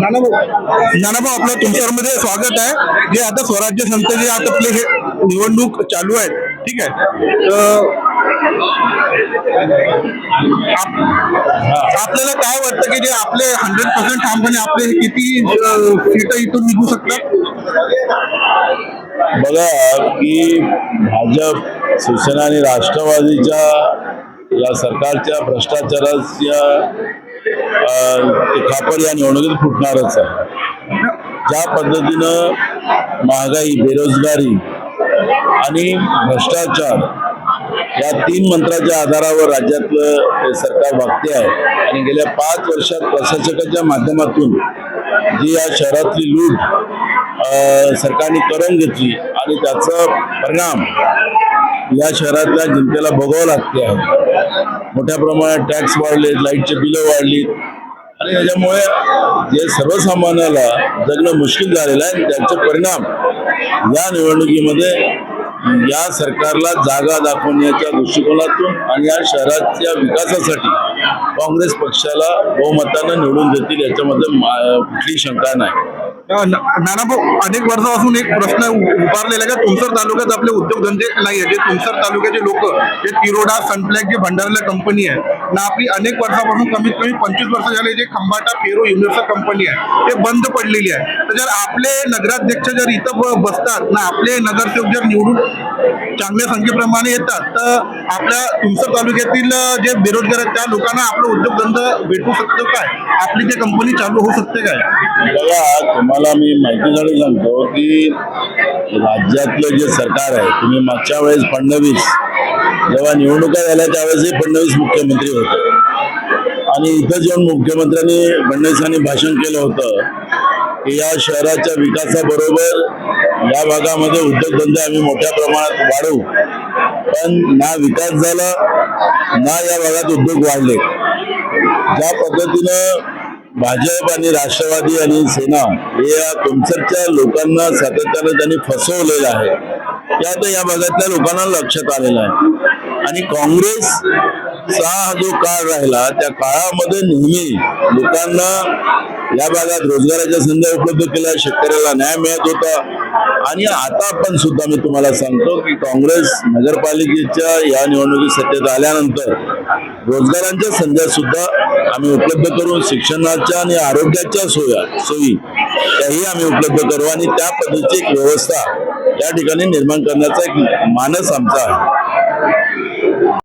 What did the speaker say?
नानाभाऊ नानाभाऊ आपलं तुमच्यामध्ये स्वागत आहे. जे आता स्वराज्य संस्थेचे आता आपले हे निवडणूक चालू आहे ठीक आहे. आपल्याला काय वाटतं की जे आपले हंड्रेड पर्सेंट ठामपणे आपले किती सीट इथून निघू शकतात? बघा की भाजप शिवसेना आणि राष्ट्रवादीच्या या सरकारच्या भ्रष्टाचाराच्या ते खापर या निवडणुकीत फुटणारच आहे. ज्या पद्धतीनं महागाई बेरोजगारी आणि भ्रष्टाचार या तीन मंत्राच्या आधारावर राज्यातलं सरकार वागते आहे आणि गेल्या पाच वर्षात प्रशासकाच्या माध्यमातून जी या शहरातली लूट सरकारने करून घेतली आणि त्याचा परिणाम या शहरातल्या जनतेला बघावं लागते आहे मोठ्या प्रमाणात टॅक्स वाढले लाईटचे बिलं वाढली आणि त्याच्यामुळे जे सर्वसामान्याला जगणं मुश्किल झालेलं आहे त्याचे परिणाम या निवडणुकीमध्ये या सरकारला जागा दाखवण्याच्या दृष्टिकोनातून आणि या शहराच्या विकासासाठी काँग्रेस पक्षाला बहुमतानं निवडून देतील याच्यामध्ये मा- कुठलीही शंका नाही. नानाभाऊ अनेक वर्षापासून एक प्रश्न उभारलेला आहे का? तुमसर तालुक्यात आपले उद्योगधंदे नाही आहे जे तुमसर तालुक्याचे लोक जे तिरोडा सनफ्लॅग जे भंडारला कंपनी आहे ना आपली अनेक वर्षापासून कमीत कमी पंचवीस वर्ष झाले जे खंबाटा फेरो युनिव्हर्सल कंपनी आहे ते बंद पडलेली आहे. जर आपले नगराध्यक्ष जर इथं बसतात ना आपले नगरसेवक जर निवडून चांगल्या संख्येप्रमाणे येतात तर आपल्या तुमसर तालुक्यातील जे बेरोजगार आहेत त्या लोकांना आपलं उद्योगधंदा भेटू शकतो काय? आपली ते कंपनी चालू होऊ शकते काय? बघा तुम्हाला मी माहिती झाली सांगतो की राज्यातलं जे सरकार आहे तुम्ही मागच्या वेळेस फडणवीस जेव्हा निवडणुका झाल्या त्यावेळेसही फडणवीस मुख्यमंत्री होते. आणि इथं जेव्हा मुख्यमंत्र्यांनी फडणवीसांनी भाषण केलं होतं की या शहराच्या विकासाबरोबर या भागामध्ये उद्योगधंदे आम्ही मोठ्या प्रमाणात वाढवू. पण ना विकास झाला ना या भागात उद्योग वाढले. ज्या पद्धतीनं भाजप आणि राष्ट्रवादी आणि सेना हे या तुमसरच्या लोकांना सातत्यानं त्यांनी फसवलेलं आहे. ते आता या भागातल्या लोकांना लक्षात आलेलं आहे. आणि काँग्रेस काँग्रेसचा हा जो काळ राहिला. त्या काळामध्ये नेहमी लोकांना या भागात रोजगाराच्या संधी उपलब्ध केल्या. शेतकऱ्याला न्याय मिळत होता. आणि आता पण सुद्धा मी तुम्हाला सांगतो की काँग्रेस नगरपालिकेच्या या निवडणुकीत सत्तेत आल्यानंतर रोजगारांच्या संध्या सुद्धा आम्ही उपलब्ध करू शिक्षणाच्या आणि आरोग्याच्या सोया सोयी त्याही आम्ही उपलब्ध करू. आणि त्या पद्धतीची एक व्यवस्था या ठिकाणी निर्माण करण्याचा एक मानस आमचा आहे.